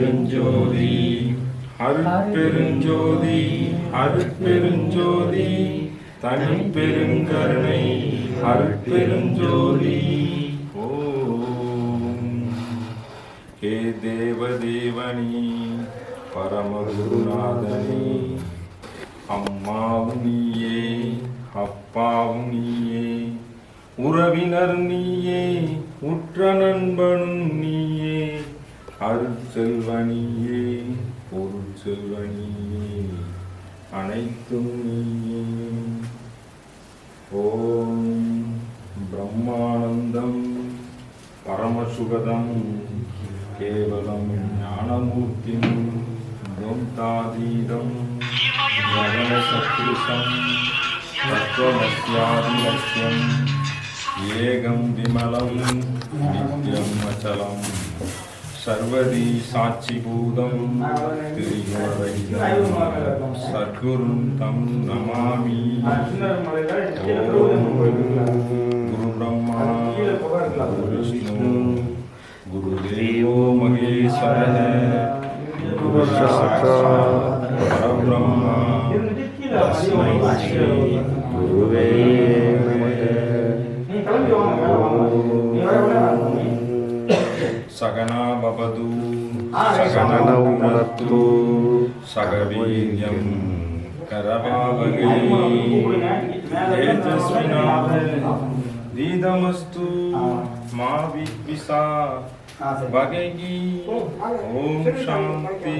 பெருஞ்சோதி அருட்பெருஞ்சோதி அருட்பெருஞ்சோதி தனிப்பெருங்கருணை அருட்பெருஞ்சோதி. ஓம். ஹே தேவதேவனி பரமகுருநாதனி அம்மாவும் நீயே அப்பாவும் நீயே உறவினர் நீயே உற்ற நண்பனும் நீயே அருட்செல்வனியே பொருள் செல்வனியே அனைத்தும் நீயே. ஓம் பிரம்மானந்தம் பரமசுகதம் கேவலம் ஞானமூர்த்திம் துவந்தாதீதம் ஜகனசத்ருஷம் தத்துவமஸ்யாதிலட்சியம் ஏகம் விமலம் நித்யம் அச்சலம். சர்வதி சாட்சி பூதம் சர்க்குரும் தம் நமாமி. குரு பிரம்மா குரு விஷ்ணு குரு தேவோ மகேஸ்வர. குரு பரபிரம்மா தஸ்மை ஸ்ரீ குருவே நமக सगनावतु सगनौमत्तु सगवीर्यं करवावगी तेजस्विनाभरीदमस्तु मा विद्विषा भगेगी ॐ शान्ति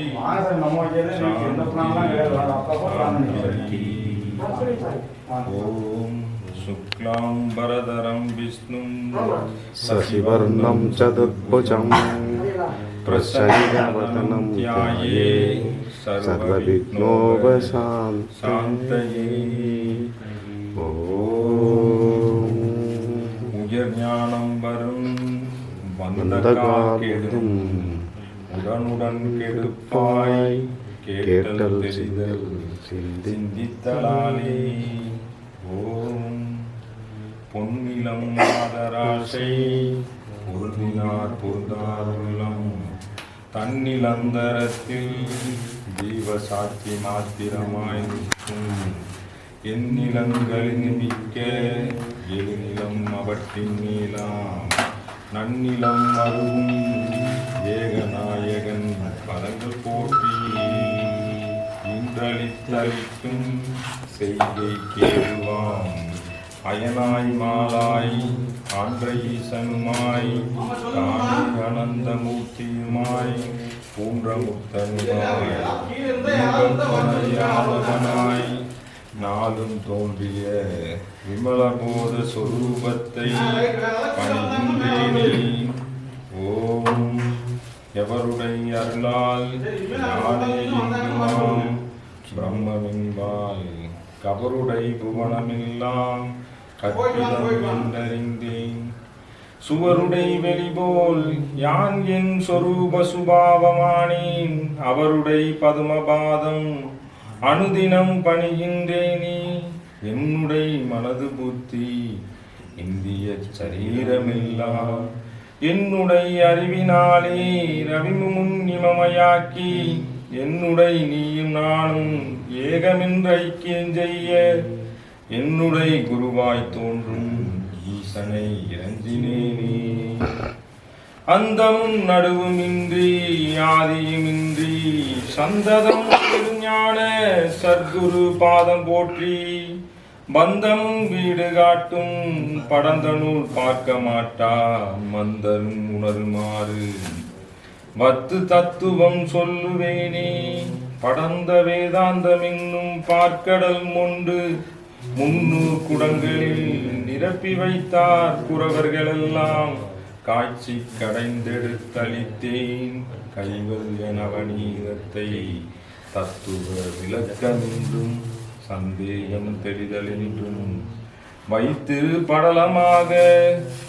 शान्ति ஓம் शुक्लाम्बरधरं विष्णुं शशिवर्णं चतुर्भुजं प्रसन्नवदनं ध्याये सर्वविघ्नोपशान्ति சாந்தயே ॐ உயர் ஞானம் வரும் வந்தகால் கெடும் உடனுடன் கெடுப்பாய் கேட்டல் தெரிதல் சிந்தித்தலாலே ஓம் பொன்னிலம் மாதராசை பொருந்தினார் பொருந்தார் உள்ளம் தன்னிலந்தரத்தில் ஜீவசாட்சி மாத்திரமாய் நிற்கும். எந்நிலங்களின் மிக்க எழுநிலம் அவற்றின் நீலாம் நன்னிலம் அருவும் ஏகநாயகன் கலந்து போட்டி இன்றளித்தளிக்கும் செய்கை கேள்வான் அயனாய் மாலாய் ஆன்ற ஈசனுமாய் காணி அனந்தமூர்த்தியுமாய் பூன்றமுத்தனுமாய் நாளும் தோன்றிய விமலபோத சொரூபத்தை பணிகின்றேனே ஓம் எவருடைய அருளால் நானே இங்குமாம் பிரம்மமின்பால் கபருடை புவனமெல்லாம் கற்பிதம் என்றறிந்தேன் சுவருடை வெளிபோல் யான் என் சொரூப சுபாவமானேன்? அவருடை பதுமபாதம் அனுதினம் பணிகின்றேனே. என்னுடைய மனது புத்தி இந்திய சரீரமில்லா என்னுடைய அறிவினாலே ரவிமுன் இமமையாக்கி என்னுடைய நீயும் நானும் ஏகமென்று ஐக்கியம் செய்ய என்னுடைய குருவாய் தோன்றும் ஈசனை இறஞ்சினேனே அந்தமும் நடுவுமின்றி ஆதியுமின்றி சந்ததம் ஞான சர்க்குரு பாதம் போற்றி பந்தமும் வீடு காட்டும் படந்தனூல் பார்க்க மாட்டா மந்தரும் உணருமாறு. வத்து தத்துவம் சொல்லுவேனே படந்த வேதாந்தம் இன்னும் பார்க்கடல் மொண்டு முன்னூறு குடங்களில் நிரப்பி வைத்தார் குறவர்களெல்லாம். காட்சி கடைந்தெடுத்தளித்தேன். கைவல்ய நவநீதத்தை தத்துவ விளக்கமென்றும் சந்தேகம் தெரிதலென்றும். வைத்து படலமாக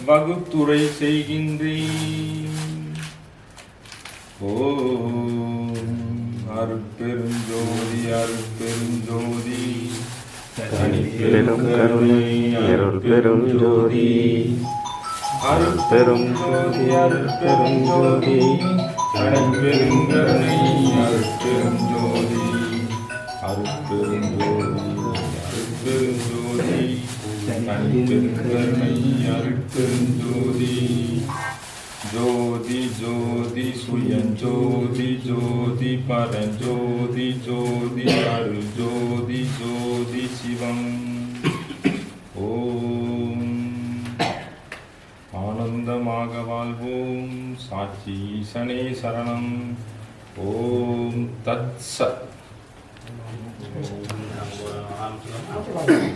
வகுத்துரை செய்கின்றேன். ஓ அருட்பெருஞ்சோதி அருட்பெருஞ்சோதி. பெரும் கருணை அருள் பெரும் ஜோதி அருள் பெரும் ஜோதி. அருள் பெரும் ஜோதி அருள் பெரும் கருணை அருள் பெரும் ஜோதி அருள் பெரும் ஜோதி. அருள் பெரும் ஜோதி அருள் பெரும் கருணை அருள் பெரும் ஜோதி ஜோ ஜோதி ஜோதி சுயஞ்சோதி ஜோதி பரஞ்சோதி ஜோதி அருள் ஜோதி ஜோதி சிவம் ஓம் ஆனந்தமாக வாழ்வோம் சாட்சி ஈசனே சரணம் ஓம் தத் சத் நம்ம ஆரம்பிக்கலாம்